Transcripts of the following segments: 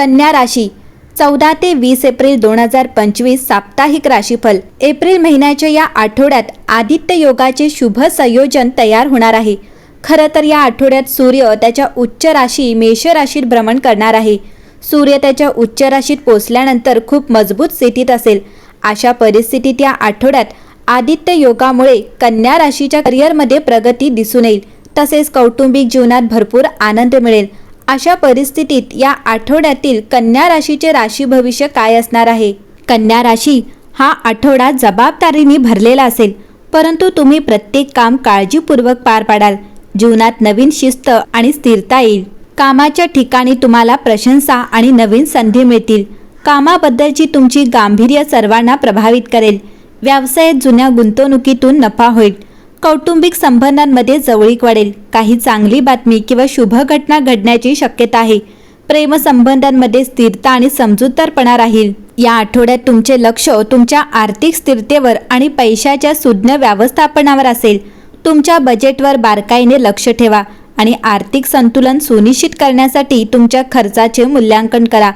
कन्या राशी. चौदा ते वीस एप्रिल दोन हजार पंचवीस साप्ताहिक राशीफल. एप्रिल महिन्याच्या या आठवड्यात आदित्य योगाचे शुभ संयोजन तयार होणार आहे. खरं तर या आठवड्यात सूर्य त्याच्या उच्च राशी मेष राशीत भ्रमण करणार आहे. सूर्य त्याच्या उच्च राशीत पोचल्यानंतर खूप मजबूत स्थितीत असेल. अशा परिस्थितीत या आठवड्यात आदित्य योगामुळे कन्या राशीच्या करिअरमध्ये प्रगती दिसून येईल. तसेच कौटुंबिक जीवनात भरपूर आनंद मिळेल. अशा परिस्थितीत या आठवड्यातील कन्या राशीचे राशी भविष्य काय असणार आहे? कन्या राशी हा आठवडा जबाबदारीने भरलेला असेल परंतु तुम्ही प्रत्येक काम काळजीपूर्वक पार पाडाल. जीवनात नवीन शिस्त आणि स्थिरता येईल. कामाच्या ठिकाणी तुम्हाला प्रशंसा आणि नवीन संधी मिळतील. कामाबद्दलची तुमची गांभीर्य सर्वांना प्रभावित करेल. व्यवसायात जुन्या गुंतवणुकीतून नफा होईल. कौटुंबिक संबंधांमध्ये जवळीक वाढेल. काही चांगली बातमी किंवा शुभ घटना घडण्याची शक्यता आहे. प्रेमसंबंधांमध्ये स्थिरता आणि समजूतदारपणा राहील. या आठवड्यात तुमचे लक्ष तुमच्या आर्थिक स्थिरतेवर आणि पैशाच्या सुज्ञ व्यवस्थापनावर असेल. तुमच्या बजेटवर बारकाईने लक्ष ठेवा आणि आर्थिक संतुलन सुनिश्चित करण्यासाठी तुमच्या खर्चाचे मूल्यांकन करा.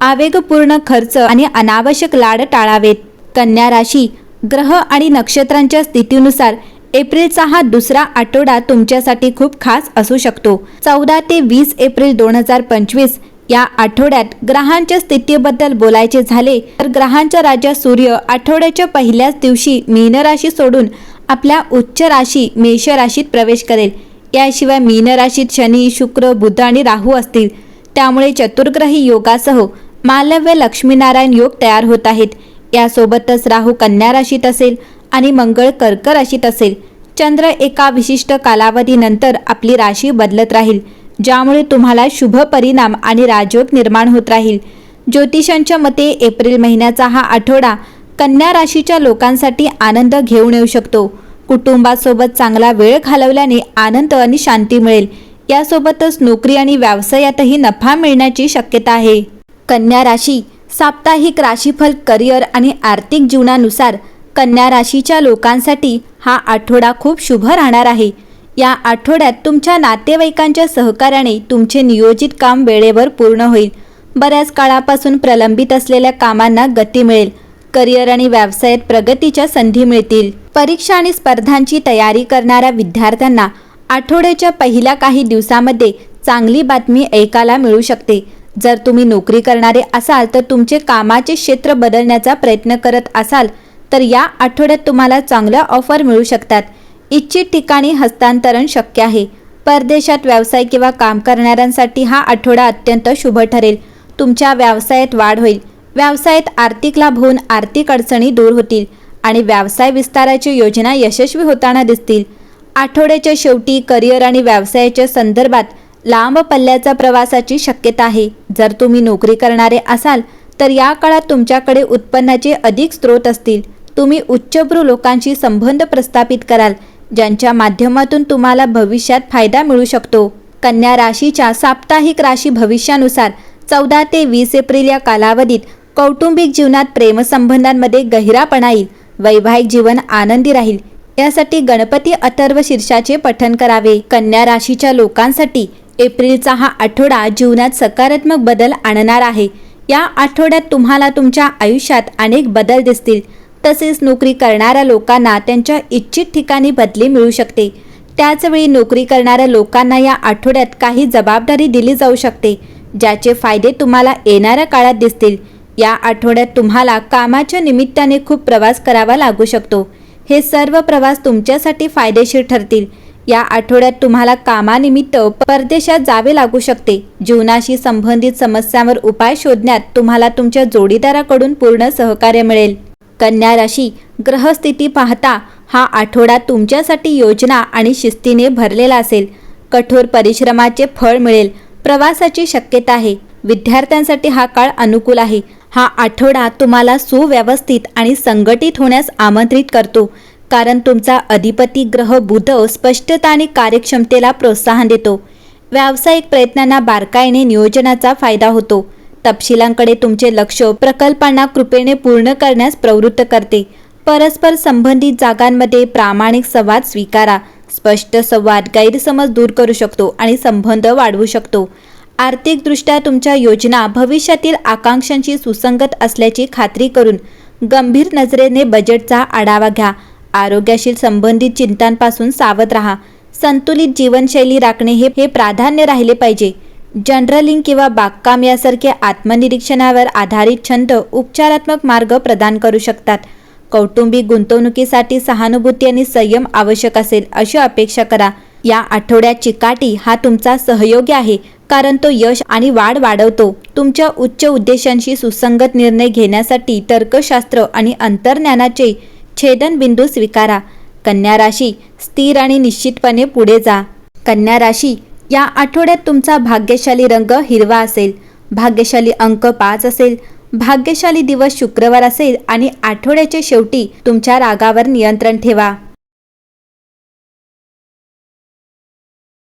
आवेगपूर्ण खर्च आणि अनावश्यक लाड टाळावेत. कन्या राशी ग्रह आणि नक्षत्रांच्या स्थितीनुसार एप्रिलचा हा दुसरा आठवडा तुमच्यासाठी खूप खास असू शकतो. चौदा ते वीस एप्रिल दोन हजार पंचवीस या आठवड्यात ग्रहांच्या स्थितीबद्दल बोलायचे झाले तर ग्रहांच्या राजा सूर्य आठवड्याच्या पहिल्याच दिवशी मीन राशी सोडून आपल्या उच्च राशी मेष राशीत प्रवेश करेल. याशिवाय मीन राशीत शनी शुक्र बुध आणि राहू असतील. त्यामुळे चतुर्ग्रही योगासह मालव्य लक्ष्मीनारायण योग तयार होत आहेत. यासोबतच राहू कन्या राशीत असेल. आणि मंगळ कर्क राशीत असेल. चंद्र एका विशिष्ट कालावधीनंतर आपली राशी बदलत राहील ज्यामुळे तुम्हाला शुभ परिणाम आणि राजयोग निर्माण होत राहील. ज्योतिषांच्या मते एप्रिल महिन्याचा हा आठवडा कन्या राशीच्या लोकांसाठी आनंद घेऊन येऊ शकतो. कुटुंबासोबत चांगला वेळ घालवल्याने आनंद आणि शांती मिळेल. यासोबतच नोकरी आणि व्यवसायातही नफा मिळण्याची शक्यता आहे. कन्या राशी साप्ताहिक राशीफल करिअर आणि आर्थिक जीवनानुसार कन्या राशीच्या लोकांसाठी हा आठवडा खूप शुभ राहणार आहे. या आठवड्यात तुमच्या नातेवाईकांच्या सहकार्याने तुमचे नियोजित काम वेळेवर पूर्ण होईल. बऱ्याच काळापासून प्रलंबित असलेल्या कामांना गती मिळेल. करिअर आणि व्यवसायात प्रगतीच्या संधी मिळतील. परीक्षा आणि स्पर्धांची तयारी करणाऱ्या विद्यार्थ्यांना आठवड्याच्या पहिल्या काही दिवसामध्ये चांगली बातमी ऐकायला मिळू शकते. जर तुम्ही नोकरी करणारे असाल तर तुमचे कामाचे क्षेत्र बदलण्याचा प्रयत्न करत असाल तर या आठवड्यात तुम्हाला चांगल्या ऑफर मिळू शकतात. इच्छित ठिकाणी हस्तांतरण शक्य आहे. परदेशात व्यवसाय किंवा काम करणाऱ्यांसाठी हा आठवडा अत्यंत शुभ ठरेल. तुमच्या व्यवसायात वाढ होईल. व्यवसायात आर्थिक लाभ होऊन आर्थिक अडचणी दूर होतील आणि व्यवसाय विस्ताराची योजना यशस्वी होताना दिसतील. आठवड्याच्या शेवटी करिअर आणि व्यवसायाच्या संदर्भात लांब पल्ल्याचा प्रवासाची शक्यता आहे. जर तुम्ही नोकरी करणारे असाल तर या काळात तुमच्याकडे उत्पन्नाचे अधिक स्रोत असतील. तुम्ही उच्चभ्रू लोकांशी संबंध प्रस्थापित कराल ज्यांच्या माध्यमातून तुम्हाला भविष्यात फायदा मिळू शकतो. कन्या राशीच्या साप्ताहिक राशी भविष्यानुसार चौदा ते वीस एप्रिल या कालावधीत कौटुंबिक जीवनात प्रेमसंबंधांमध्ये गहिरापणा येईल वैवाहिक जीवन आनंदी राहील. यासाठी गणपती अथर्व शीर्षाचे पठन करावे. कन्या राशीच्या लोकांसाठी एप्रिलचा हा आठवडा जीवनात सकारात्मक बदल आणणार आहे. या आठवड्यात तुम्हाला तुमच्या आयुष्यात अनेक बदल दिसतील. तसेच नोकरी करणाऱ्या लोकांना त्यांच्या इच्छित ठिकाणी बदली मिळू शकते. त्याचवेळी नोकरी करणाऱ्या लोकांना या आठवड्यात काही जबाबदारी दिली जाऊ शकते ज्याचे फायदे तुम्हाला येणाऱ्या काळात दिसतील. या आठवड्यात तुम्हाला कामाच्या निमित्ताने खूप प्रवास करावा लागू शकतो. हे सर्व प्रवास तुमच्यासाठी फायदेशीर ठरतील. या आठवड्यात तुम्हाला कामानिमित्त परदेशात जावे लागू शकते. जीवनाशी संबंधित समस्यांवर उपाय शोधण्यात तुम्हाला तुमच्या जोडीदाराकडून पूर्ण सहकार्य मिळेल. कन्या राशी ग्रहस्थिती पाहता हा आठवडा तुमच्यासाठी योजना आणि शिस्तीने भरलेला असेल. कठोर परिश्रमाचे फळ मिळेल. प्रवासाची शक्यता आहे. विद्यार्थ्यांसाठी हा काळ अनुकूल आहे. हा आठवडा तुम्हाला सुव्यवस्थित आणि संघटित होण्यास आमंत्रित करतो. कारण तुमचा अधिपती ग्रह बुध स्पष्टता आणि कार्यक्षमतेला प्रोत्साहन देतो. व्यावसायिक प्रयत्नांना बारकाईने नियोजनाचा फायदा होतो. तपशिलांकडे तुमचे लक्ष प्रकल्पांना कृपेने पूर्ण करण्यास प्रवृत्त करते. परस्पर संबंधित जागांमध्ये प्रामाणिक संवाद स्वीकारा. स्पष्ट संवाद गैरसमज दूर करू शकतो आणि संबंध वाढवू शकतो. आर्थिकदृष्ट्या तुमच्या योजना भविष्यातील आकांक्षांशी सुसंगत असल्याची खात्री करून गंभीर नजरेने बजेटचा आढावा घ्या. आरोग्याशी संबंधित चिंतांपासून सावध राहा. संतुलित जीवनशैली राखणे हे हे प्राधान्य राहिले पाहिजे. जनरलिंग किंवा बागकाम यासारखे आत्मनिरीक्षणावर आधारित छंद उपचारात्मक मार्ग प्रदान करू शकतात. कौटुंबिक गुंतवणुकीसाठी सहानुभूती आणि संयम आवश्यक असेल अशी अपेक्षा करा. या आठवड्यात चिकाटी हा तुमचा सहयोगी आहे कारण तो यश आणि वाढ वाढवतो. तुमच्या उच्च उद्देशांशी सुसंगत निर्णय घेण्यासाठी तर्कशास्त्र आणि अंतर्ज्ञानाचे छेदनबिंदू स्वीकारा. कन्या राशी स्थिर आणि निश्चितपणे पुढे जा. कन्या राशी या आठवड्यात तुमचा भाग्यशाली रंग हिरवा असेल भाग्यशाली अंक पाच असेल भाग्यशाली दिवस शुक्रवार असेल आणि आठवड्याच्या शेवटी तुमच्या रागावर नियंत्रण ठेवा.